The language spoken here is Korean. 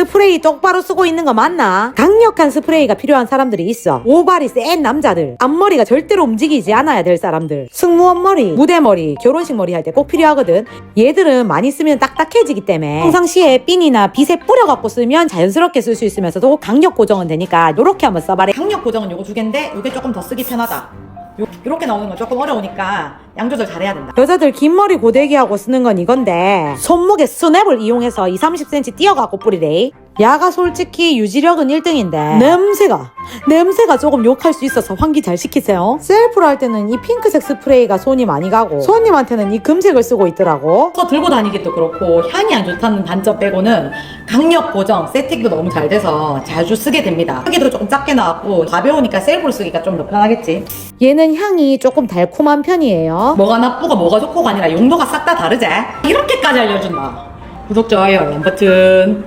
스프레이 똑바로 쓰고 있는 거 맞나? 강력한 스프레이가 필요한 사람들이 있어. 오발이 센 남자들. 앞머리가 절대로 움직이지 않아야 될 사람들. 승무원 머리, 무대 머리, 결혼식 머리 할 때 꼭 필요하거든. 얘들은 많이 쓰면 딱딱해지기 때문에 평상시에 핀이나 빗에 뿌려갖고 쓰면 자연스럽게 쓸 수 있으면서도 강력 고정은 되니까 요렇게 한번 써봐라. 강력 고정은 요거 두 개인데 요게 조금 더 쓰기 편하다. 요, 요렇게 나오는 건 조금 어려우니까 양 조절 잘해야 된다. 여자들 긴 머리 고데기하고 쓰는 건 이건데 손목에 스냅을 이용해서 2, 30cm 띄어갖고 뿌리래. 야가 솔직히 유지력은 1등인데 냄새가 냄새가 조금 욕할 수 있어서 환기 잘 시키세요. 셀프로 할 때는 이 핑크색 스프레이가 손이 많이 가고 손님한테는 이 금색을 쓰고 있더라고. 서 들고 다니기도 그렇고 향이 안 좋다는 단점 빼고는 강력 고정 세팅도 너무 잘 돼서 자주 쓰게 됩니다. 크기도 조금 작게 나왔고 가벼우니까 셀프로 쓰기가 좀 더 편하겠지. 얘는 향이 조금 달콤한 편이에요. 뭐가 나쁘고 뭐가 좋고가 아니라 용도가 싹 다 다르지? 이렇게까지 알려준다. 구독, 좋아요, 버튼.